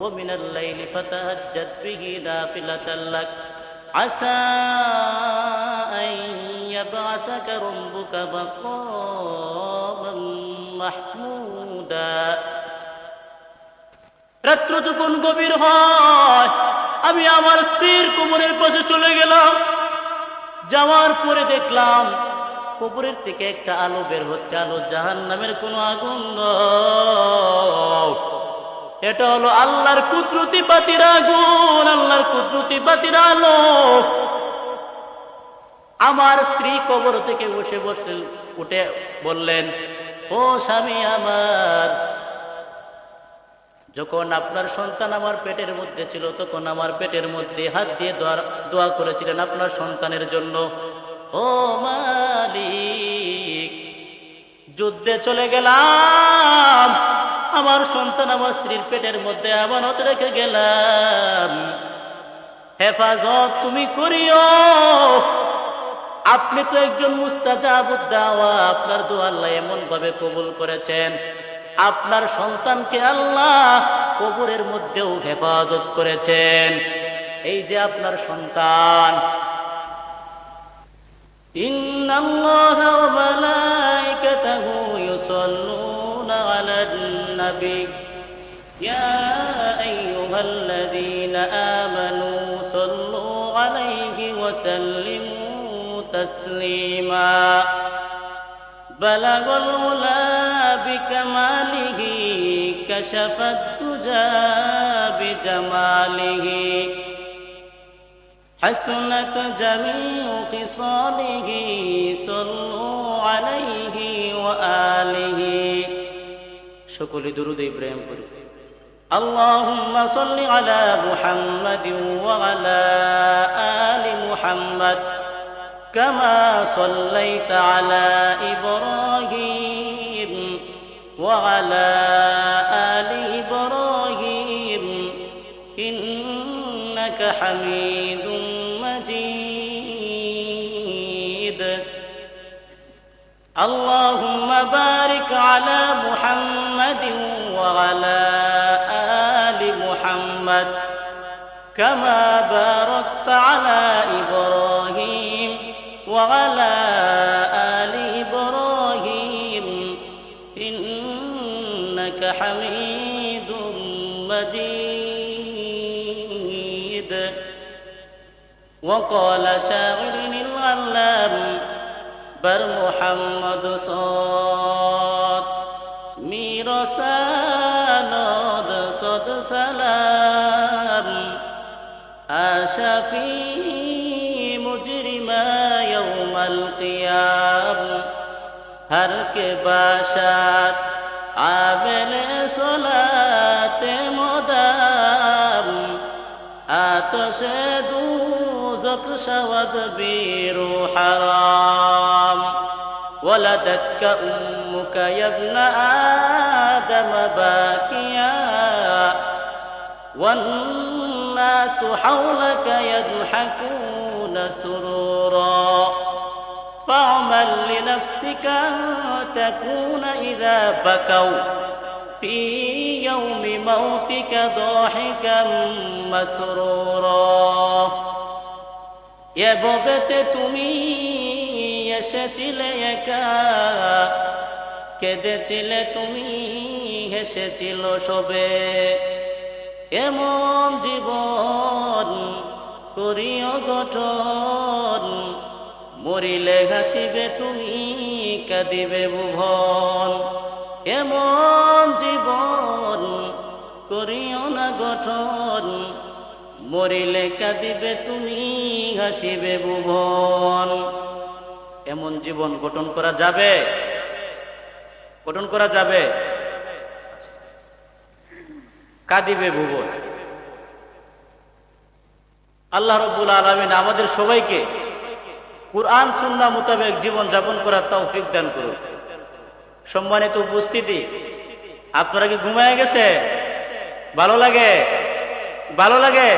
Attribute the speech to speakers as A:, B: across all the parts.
A: ومن الليل فتهجد به نافلة لك عسى أن يبعثك ربك مقاما محمودا রাত্র যখন গভীর হয় আমি আমার স্ত্রীর কোমরের পাশে চলে গেলাম যাওয়ার পরে দেখলাম কবরের থেকে একটা আলো বের হচ্ছে আলো জাহান নামের কোনো আগুন নয়। এটা হলো আল্লাহর কুদরতি বাতির আগুন আল্লাহর কুদরতি বাতির আলো আমার স্ত্রী কবর থেকে বসে বসে উঠে বললেন, ও স্বামী আমার, যখন আপনার সন্তান আমার পেটের মধ্যে ছিল, তখন আমার পেটের মধ্যে হাত দিয়ে দোয়া দোয়া করেছিলেন আপনার সন্তানের জন্য। ও মালিক, যুদ্ধে চলে গেলাম। আমার সন্তান আমার স্ত্রীর পেটের মধ্যে আমানত রেখে গেলাম। হেফাজত তুমি করিও। আপনি তো একজন আপনার দোয়া আল্লাহ এমন ভাবে কবুল করেছেন। আপনার সন্তানকে আল্লাহ কবরের মধ্যেও হেফাজত করেছেন। এই যে আপনার সন্তান। ইন্নাল্লাহু ওয়া মালাইকাতাহু ইউসাল্লু النبي يا أيها الذين آمنوا صلوا عليه وسلموا تسليما. بلغ العلا بكماله كشف الدجى بجماله. حسنت جميع خصاله صلوا عليه সকলে দুরুদ ইব্রাহিম করি اللهم صل على محمد وعلى آل محمد كما صليت على إبراهيم وعلى آل إبراهيم إنك حميد مجيد اللهم بارك على محمد وعلى آل محمد كما باركت على إبراهيم وعلى آل إبراهيم إنك حميد مجيد. وقال شاعر العلام بر محمد صاد سانود দরদ সালাম, আশাফি মুজরিমা ইয়াউমাল কিয়াম। হর কে বাসাত আবেলে সোলাতে মোদাম, আতশে দুজক শবদ বীরু হারাম। ولدتك أمك يا ابن آدم باكيا والناس حولك يضحكون سرورا فاعمل لنفسك أن تكون إذا بكوا في يوم موتك ضاحكا مسرورا يا بغتة مين এসেছিলে একা? কেঁদেছিলে তুমি? হেসেছিল সবে। এমন জীবন করিও গঠন, মরিলে হাসিবে তুমি, কাঁদিবে ভুবন এমন জীবন করিও না গঠন, মরিলে কাঁদিবে তুমি, হাসিবে ভুবন এমন জীবন গঠন করা যাবে? গঠন করা যাবে? কাঁদিবে ভুবন। আল্লাহ রব্বুল আলমিন আমাদের সবাইকে কুরআন সুন্না মোতাবেক জীবন যাপন করার তৌফিক দান করুন। সম্মানিত উপস্থিতি, আপনারা কি ঘুমায় গেছে? ভালো লাগে? ভালো লাগে?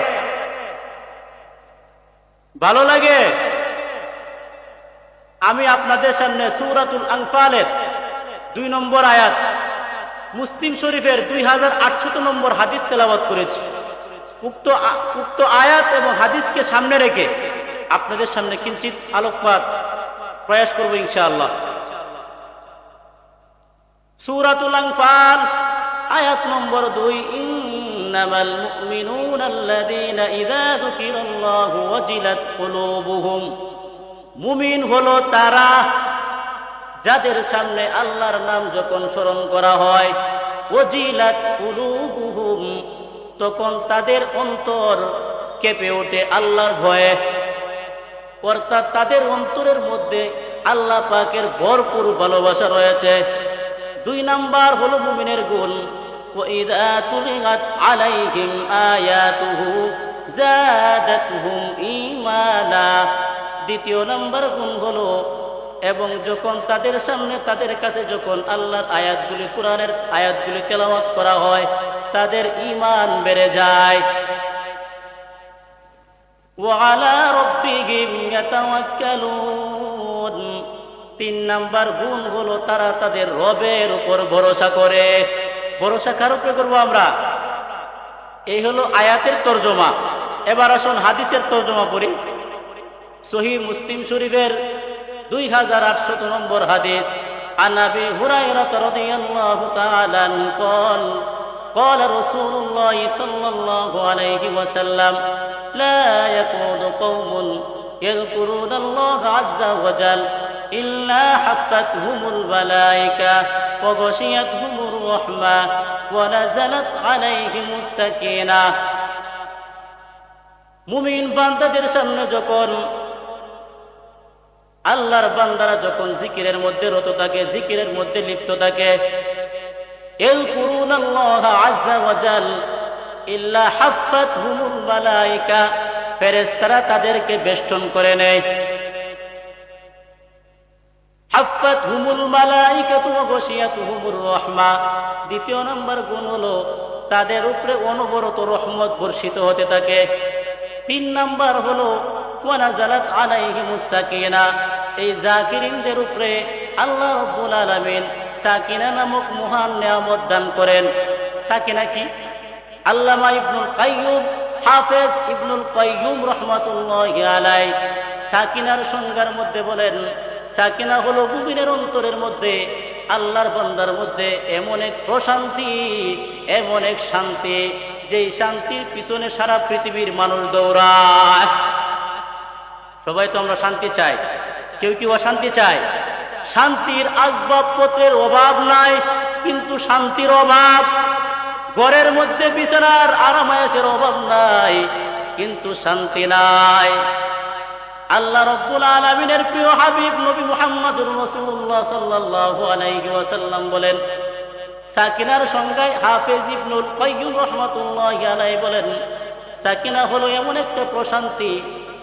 A: ভালো লাগে? আমি আপনাদের সামনে সুরাতুল আংফালের দুই নম্বর আয়াত, মুসলিম শরীফের দুই হাজার আটশত নম্বর হাদিস তেলাওয়াত করেছি। উক্ত উক্ত আয়াত এবং হাদিসকে সামনে রেখে আপনাদের সামনে কিঞ্চিত আলোকপাত প্রয়াস করব ইনশাআল্লাহ। সূরাতুল আনফাল, আয়াত নম্বর দুই, ইন্নামাল মুমিনুনা আল্লাযীনা ইযা যুকিরাল্লাহু ওয়াজিলাত কুলুবুহুম। মুমিন হলো তারা যাদের সামনে আল্লাহর নাম যখন স্মরণ করা হয় ওজিলাত কুলুবুহুম তখন তাদের অন্তর কেঁপে ওঠে আল্লাহর ভয়ে অর্থাৎ তাদের অন্তরের মধ্যে আল্লাহ পাকের ভরপুর ভালোবাসা রয়েছে দুই নাম্বার হলো মুমিনের গুণ وإذا تليت عليهم آياته زادتهم إيمانا দ্বিতীয় নম্বর গুণ হলো, এবং যখন তাদের সামনে, তাদের কাছে যখন আল্লাহর আয়াতগুলি, কোরআনের আয়াতগুলি কেলামত করা হয়, তাদের ইমান বেড়ে যায়। তিন নাম্বার গুণ হলো, তারা তাদের রবের উপর ভরসা করে। ভরসা কার উপরে করব আমরা? এই হলো আয়াতের তর্জমা। এবার আসুন হাদিসের তর্জমা পড়ি। সহি মুসলিম শরীফের দুই হাজার আটশত নম্বর হাদিস عن ابي هريره رضي الله تعالى عنه قال قال رسول الله صلى الله عليه وسلم لا يكون قوم يذكرون الله عز وجل إلا حفتهم الملائكة وغشيتهم الرحمة ونزلت عليهم السكينة মুমিন বান্দাদের সামনে যখন আল্লাহর বান্দারা যখন জিকিরের মধ্যে রত থাকে, জিকিরের মধ্যে লিপ্ত থাকে তাদেরকে বেষ্টন করে নেয়। হুমুল রহমা দ্বিতীয় নম্বর গুণ হলো তাদের উপরে অনবরত রহমত বর্ষিত হতে থাকে। তিন নাম্বার হলো ওয়ানাজালাত আলাইহিমুস সাকিনা এই জাকিরিনদের উপরে আল্লাহ রাব্বুল আলামিন সাকিনা নামক মহান নিয়ামত দান করেন। সাকিনা কি? আল্লামা ইবনুল কাইয়ুম, হাফেজ ইবনুল কাইয়ুম রহমাতুল্লাহি আলাই সাকিনার সংজ্ঞার মধ্যে বলেন, সাকিনা হলো মুমিনের অন্তরের মধ্যে, আল্লাহর বান্দার মধ্যে এমন এক প্রশান্তি, এমন এক শান্তি, যেই শান্তির পিছনে সারা পৃথিবীর মানুষ দৌড়ায়। সবাই তো আমরা শান্তি চাই। কেউ কেউ অশান্তি চায়? শান্তির আসবাবপত্রের অভাব নাই, কিন্তু শান্তির অভাব। ঘরের মধ্যে বিছানার আরামায়াসের অভাব নাই, কিন্তু শান্তি নাই। আল্লাহ রব্বুল আলমিনের প্রিয় হাবিব নবী মুহাম্মদুর রসুল্লাহ সাল্লাল্লাহু আলাইহি ওয়াসাল্লাম বলেন, সাকিনার সংজ্ঞায় হাফেজ ইবনুল কাইয়ুম রহমাতুল্লাহ আলাই বলেন, সাকিনা হলো এমন একটা প্রশান্তি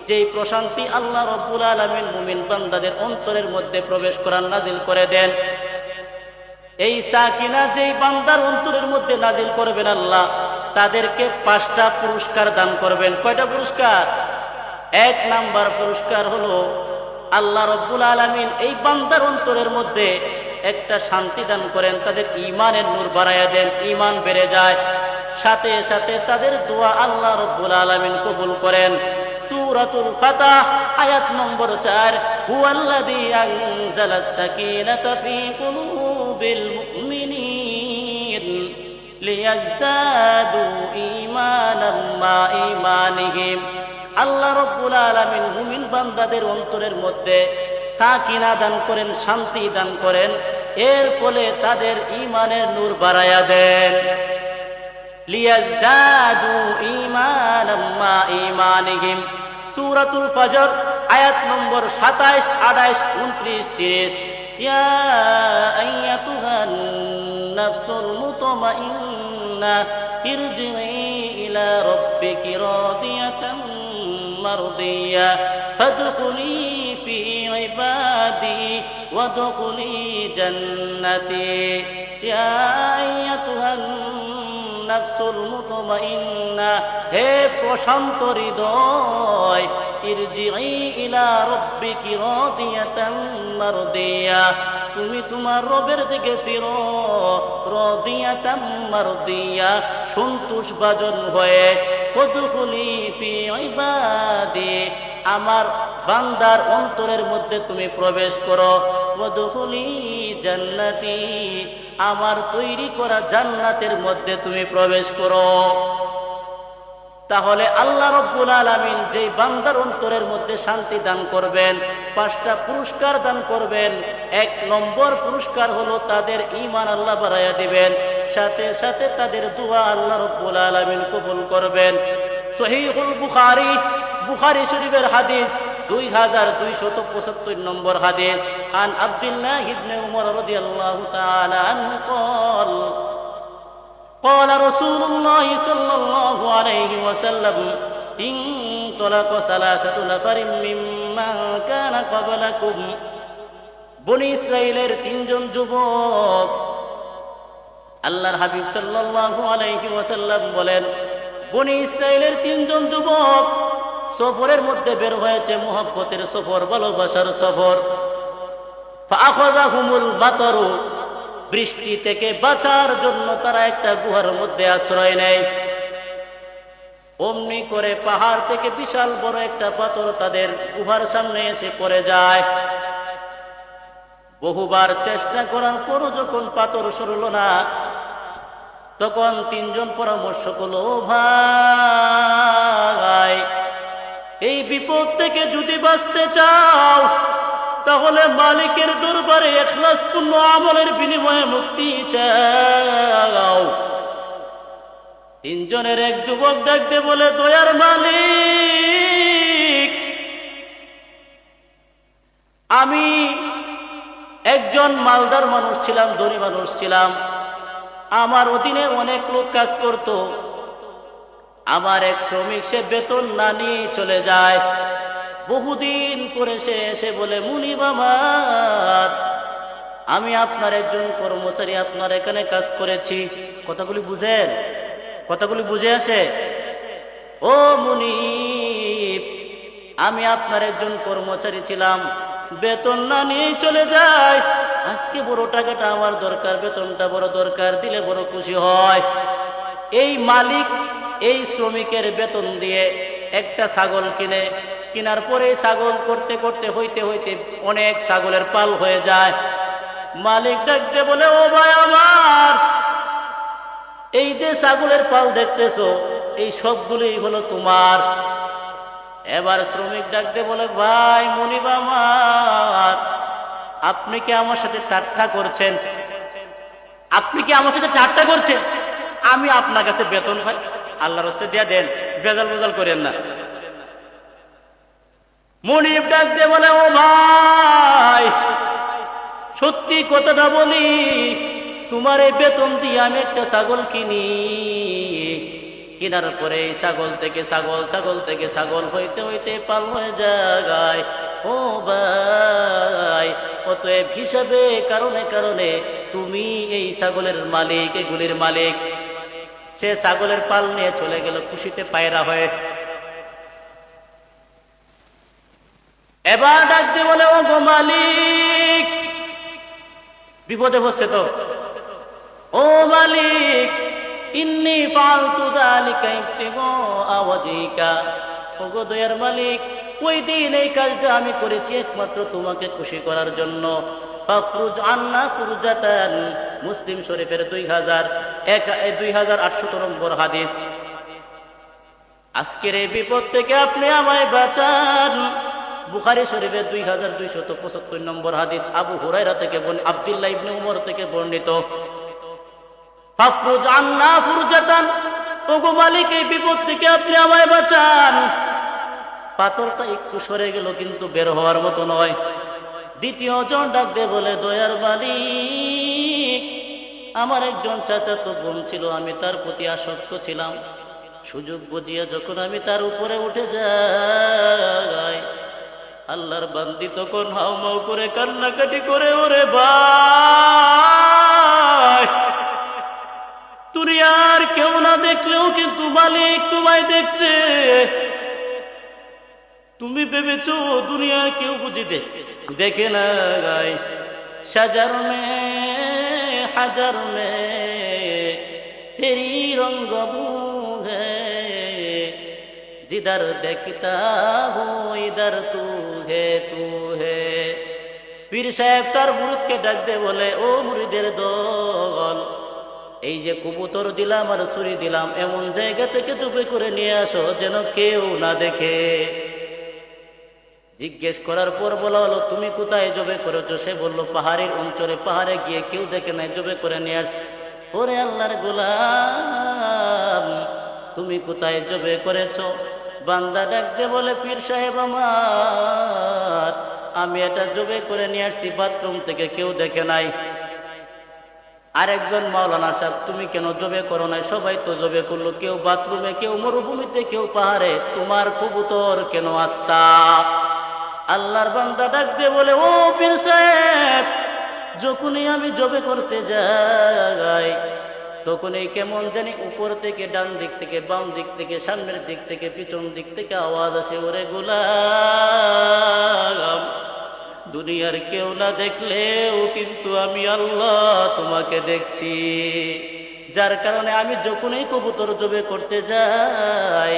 A: যেই প্রশান্তি আল্লাহ রব্বুল আলমিন মুমিন বান্দাদের অন্তরের মধ্যে প্রবেশ করার নাজিল করে দেন। এই সাকিনা যেই বান্দার অন্তরের মধ্যে নাজিল করবেন আল্লাহ, তাদেরকে পাঁচটা পুরস্কার দান করবেন। কয়টা পুরস্কার? এক নাম্বার পুরস্কার হলো আল্লাহ রব্বুল আলমিন এই বান্দার অন্তরের মধ্যে একটা শান্তি দান করেন, তাদের ইমানের নূর বাড়াইয়া দেন ইমান বেড়ে যায়। সাথে সাথে তাদের দোয়া আল্লাহ রব্বুল আলমিন কবুল করেন। সূরাতুল ফাতাহ, আয়াত নম্বর 4 হুয়াল্লাযী আনজালাস সাকিনাতা ফী কুলুবিল মুমিনিন লিয়াজদাদু ঈমানাম মা ঈমানিহিম। আল্লাহ রব্বুল আলামিন মুমিন বান্দাদের অন্তরের মধ্যে সাকিনা দান করেন, শান্তি দান করেন, এর ফলে তাদের ঈমানের নূর বাড়ায়া দেন। লিয়াজদাদু ঈমানাম মা ঈমানিহিম। সূরাতুল ফজর, আয়াত নম্বর 27 28 29 30 ইয়া আইয়াতুহান নাফসুল মুতমাইন্না ইরজিই ইলা রাব্বিকি রাদিয়াতাম মারদিয়া, ফাদখুলি ফি ইবাদি ওয়াদখুলি জান্নাতি। ইয়া আইয়াতুহান নাফসুল মুতমাইন্না। হে প্রশান্ত হৃদয় ইরজিই ইলা রাব্বিকি রাদিয়াতাম মারদিয়া। তুমি তোমার রবের দিকে ফিরো রদিয়া তাম্মার দিয়া সন্তোষ বাজন হয়ে পদুফুলি পি ইবাদি। আমার বান্দার অন্তরের মধ্যে তুমি প্রবেশ করো মধুফুলি জান্নাতি। আমার তৈরি করা জান্নাতের মধ্যে তুমি প্রবেশ করো। তাহলে আল্লাহ রব্বুল আলমিন যে বান্দার অন্তরের মধ্যে শান্তি দান করবেন, পাঁচটা পুরস্কার দান করবেন, এক নম্বর পুরস্কার হলো তাদের ইমান আল্লাহ বাড়াইয়া দিবেন, সাথে সাথে তাদের দোয়া আল্লাহ রব্বুল আলমিন কবুল করবেন। সহিহুল বুখারি বুখারি শরীফের হাদিস দুই হাজার দুইশত পঁচাত্তর নম্বর হাদিস। আন আব্দুল্লাহ ইবনে উমর রাদিয়াল্লাহু তাআলা আনহু قال قال رسول الله صلى الله عليه وسلم انطلق ثلاثة نفر ممن كان قبلكم বনি ইসরায়েলের তিনজন যুবক আল্লাহর হাবিব সাল্লাল্লাহু আলাইহি ওয়াসাল্লাম বলেন বনি ইসরায়েলের তিনজন যুবক সফরের মধ্যে বের হয়েছে মোহাব্বতের সফর ভালোবাসার সফর ফাআখাযাহুমুল মাতারু বৃষ্টি থেকে বাঁচার জন্য তারা একটা গুহার মধ্যে আশ্রয় নেয়। অমনি করে পাহাড় থেকে বিশাল বড় একটা পাথর তাদের গুহার সামনে এসে পড়ে যায়। বহুবার চেষ্টা করার পরও যখন পাথর সরল না, তখন তিনজন পরামর্শ করল, "ও ভাই, এই বিপদ থেকে যদি বাঁচতে চাও তাহলে মালিকের দরবারে এখলাস পূর্ণ আমলের বিনিময়ে মুক্তি চাও। তিনজনের এক যুবক ডাকতে বলে, দয়ার মালিক, আমি একজন মালদার মানুষ ছিলাম, ধনী মানুষ ছিলাম। আমার অধীনে অনেক লোক কাজ করত। আমার এক শ্রমিক, সে বেতন না নিয়ে চলে যায়। বহুদিন পরে সে এসে বলে, মুনি বামাত, আমি আপনার একজন কর্মচারী আপনার এখানে কাজ করেছি। কথাগুলি বুঝেন? কথাগুলি বুঝে আসে? ও মুনি, আমি আপনার একজন কর্মচারী ছিলাম। বেতন না নিয়ে চলে যায় আজকে বড় টাকাটা আমার দরকার, বেতনটা বড় দরকার, দিলে বড় খুশি হয়। এই মালিক এই শ্রমিকের বেতন দিয়ে একটা ছাগল কিনে কেনার পরে ছাগল করতে করতে, হইতে হইতে অনেক ছাগলের পাল হয়ে যায়। মালিক ডাকতে বলে, ও ভাই আমার, এই যে ছাগলের পাল দেখতেছো, এই সবগুলোই হলো তোমার। এবার শ্রমিক ডাকতে বলে, ভাই মনিব আমার, আপনি কি আমার সাথে ঠাট্টা করছেন? আপনি কি আমার সাথে ঠাট্টা করছেন? আমি আপনার কাছে বেতন পাই। আল্লাহর হচ্ছে দিয়া দেন বেজাল বেজাল করেন না। মনিব ডাক দিয়ে বলে, ও ভাই, সত্যি কথাটা বলি, তোমার এই বেতন দিয়ে আমি একটা ছাগল কিনি। কেনার পরে ছাগল থেকে ছাগল ছাগল থেকে ছাগল হইতে হইতে পাল হয়ে যায় ও ভাই, অতএব হিসাবে, কারণে কারণে তুমি এই ছাগলের মালিক, এগুলির মালিক। সে ছাগলের পাল নিয়ে চলে গেল, খুশিতে পায়রা হয়ে এবার ডাক দিয়ে বলে ও গো মালিক, বিপদে বসছে তো? ও মালিক, ইন্নি ফালতু যালিকা ইবতিগা আওয়াজিকা। ও গো দয়ার মালিক, ওই দিন এই কাজটা আমি করেছি একমাত্র তোমাকে খুশি করার জন্য। মুসলিম শরীফের দুই হাজার এক দুই হাজার আটশত নম্বর হাদিস। আজকের এই বিপদ থেকে আপনি আমায় বাঁচান। বুখারি শরীফের দুই হাজার দুইশত পঁচাত্তর নম্বর হাদিস আবু হুরাইরা থেকে বর্ণ- আব্দুল্লাহ ইবনে উমর থেকে বর্ণিত। মালিক, এই বিপদ থেকে আপনি পাথরটা সরে গেল, কিন্তু বের হওয়ার মতো নয়। দ্বিতীয় জন ডাক দিয়ে বলে, দয়ার আমার একজন চাচা তো বোন ছিল, আমি তার প্রতি আসক্ত ছিলাম। সুযোগ বুঝিয়ে যখন আমি তার উপরে উঠে যাই আল্লাহর বান্দি তখন হাউমাউ করে কান্নাকাটি করে, ওরে ভাই আর কেউ না দেখলেও কিন্তু মালিক তোমায় দেখছে। তুমি ভেবেছো দুনিয়ার কেউ বুঝি দেখে না গাই সাজার মে হাজার মে তেরি রঙ্গবু जिधर देखता हूँ इधर तू है तू है পীর সাহেব তার মুরুদকে ডাক দে বলে ও মুরিদের দল এই যে কবুতর দিলাম আর ছুরি দিলাম এমন জায়গা থেকে ডুবে করে নিয়ে আসো যেন কেউ না দেখে জিজ্ঞেস করার পর বলা হলো তুমি কোথায় জবে করেছো সে বলল পাহাড়ের অঞ্চলে পাহাড়ে গিয়ে কেউ দেখে নাই জবে করে নিয়ে আসছে ওরে আল্লাহর গোলাম তুমি কোথায় জবে করেছো বান্দা ডাক দে বলে, পীর সাহেব আমার, আমি এটা জবে করে নিয়ে আসছি, বাথরুম থেকে কেউ দেখে নাই। আরেকজন মাওলানা সাহেব, তুমি কেন জবে করো নাই? সবাই তো জবে করল, কেউ বাথরুমে, কেউ মরুভূমিতে, কেউ পাহাড়ে, তোমার কবুতর কেন আস্তা? আল্লাহর বান্দা ডাক দিয়ে বলে, ও পীর সাহেব, যখনই আমি জবে করতে যাই তখনই কেমন জানি উপর থেকে, ডান দিক থেকে, বাম দিক থেকে, সামনের দিক থেকে, পিছন দিক থেকে আওয়াজ আসে, ওরে গোলাম, দুনিয়ার কেউ না দেখলেও কিন্তু আমি আল্লাহ তোমাকে দেখছি। যার কারণে আমি যখনই কবুতর জবে করতে যাই,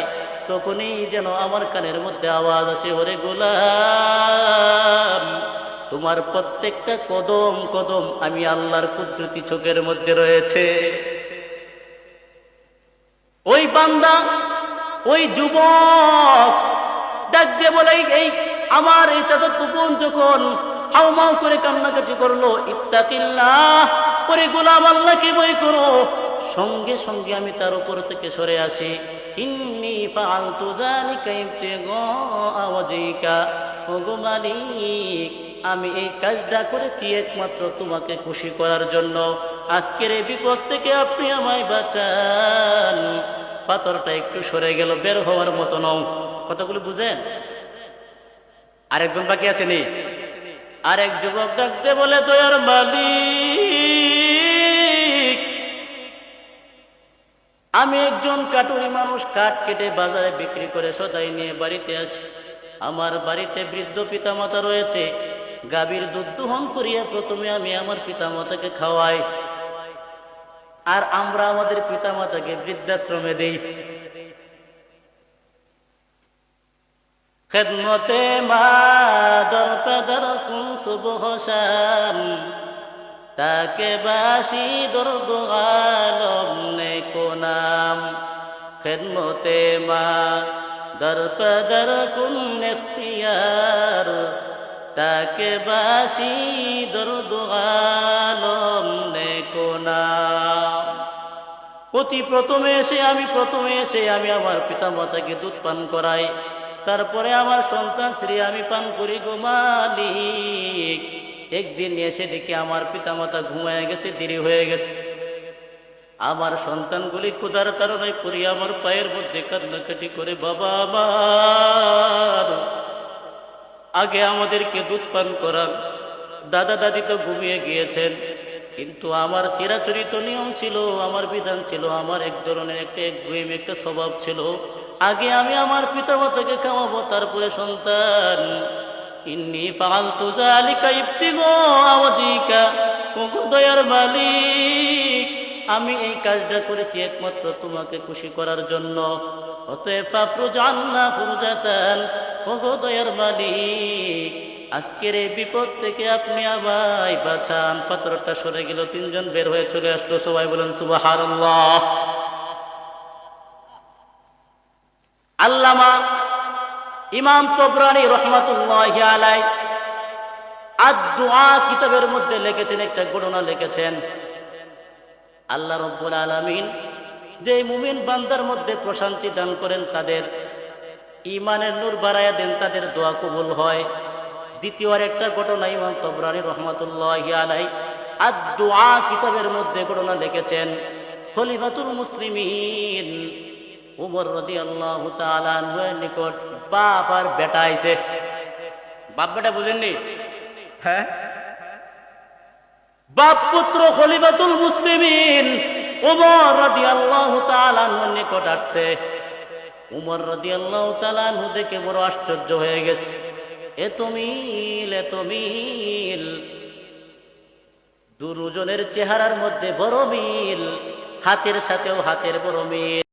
A: তখনই যেন আমার কানের মধ্যে আওয়াজ আসে, ওরে গোলাম তোমার প্রত্যেকটা কদম কদম আমি আল্লাহর কুদরতি চোখের মধ্যে রয়েছে। ওই বান্দা, ওই যুবক, ডাক দিয়ে বলে, এই- আমার এই চাদর তুপন যখন হাউমাউ করে কান্নাকাটি করল, ইত্তাকিল্লাহ করে গোলাম আল্লাহকে বই করো। সঙ্গে সঙ্গে আমি তার উপর থেকে সরে আসি। ইন্নি মালিক আমি এই কাজটা করেছি একমাত্র তোমাকে খুশি করার জন্য। আজকের এই বিপদ থেকে আপনি আমায় বাঁচান। পাথরটা একটু সরে গেল, বের হওয়ার মতো নও। কতগুলো বুঝেন? আরেকজন বাকি আছে নি? আরেক যুবক ডাকতে বলে, দয়ার মালিক। আমি একজন কাটুরি মানুষ, কাঠ কেটে বাজারে বিক্রি করে সদাই নিয়ে বাড়িতে আসি। আমার বাড়িতে বৃদ্ধ পিতামাতা রয়েছে। গাভীর দুধ দোহন করিয়া প্রথমে আমি আমার পিতা পিতামাতাকে খাওয়াই। আর আমরা আমাদের পিতা পিতামাতাকে বৃদ্ধাশ্রমে দেই। খেদমতে মা শাম তাকে বাসি দর আলম নে কোনাম খেদমতে মা দর পেদর কুন এখতিয়ার তাকে বাসি দর আলম নে। কোনাম অতি প্রথমে এসে আমি প্রথমে এসে আমি আমার পিতা মাতাকে দুধ পান করাই। তারপরে আমার সন্তান শ্রী আমি পান করি গো মালিক। একদিন এসে দেখি আমার পিতা মাতা ঘুমায় গেছে, দেরি হয়ে গেছে। আমার সন্তানগুলি ক্ষুধার তারণায় পড়ি আমার পায়ের মধ্যে কান্নাকাটি করে, বাবা আমার আগে আমাদেরকে দুধ পান করান। দাদা, দাদি তো ঘুমিয়ে গিয়েছেন। কিন্তু আমার চিরাচরিত নিয়ম ছিল, আমার বিধান ছিল, আমার এক ধরনের একটা এক গুইম একটা স্বভাব ছিল। আগে আমি আমার পিতা মাতাকে খাওয়াবো, তারপরে সন্তান। ইন্নি ফালতু জালিকা ইফতিগো আওয়াজিকা দয়ার মালিক। আমি এই কাজটা করেছি একমাত্র তোমাকে খুশি করার জন্য। অতএব ফাফরুজ আল্লাহ ফুরজাতান দয়ার মালিক, আজকের এই বিপদ থেকে আপনি আমায় বাঁচান। পাত্রটা সরে গেল, তিনজন বের হয়ে চলে আসলো, সবাই বলেন সুবহানাল্লাহ। আল্লামা ইমাম তবরানি রহমাতুল্লাহ আলাই আদ-দুআ কিতাবের মধ্যে লিখেছেন, একটা ঘটনা লিখেছেন। আল্লাহ রব্বুল আলামিন যে মুমিন বান্দার মধ্যে প্রশান্তি দান করেন, তাদের ইমানের নূর বাড়াইয়া দেন, তাদের দোয়া কবুল হয়। দ্বিতীয় আর একটা ঘটনা, ইমাম তবরানি রহমাতুল্লাহ আলাই আদ-দুআ কিতাবের মধ্যে ঘটনা লিখেছেন। খলিফাতুল মুসলিমিন উমর রাদিয়াল্লাহু তাআলা আনহুর নিকট বাপ আর বেটা আইছে। বাপ বেটা বুঝেননি? হ্যাঁ? বাপ পুত্র খলিফাতুল মুসলিমিন উমর রাদিয়াল্লাহু তাআলা আনহুর নিকট আসছে। উমর রদি আল্লাহ আনহু দেখে বড় আশ্চর্য হয়ে গেছে। এ মিল এত মিল দুজনের চেহারার মধ্যে বড় মিল, হাতের সাথেও হাতের বড় মিল।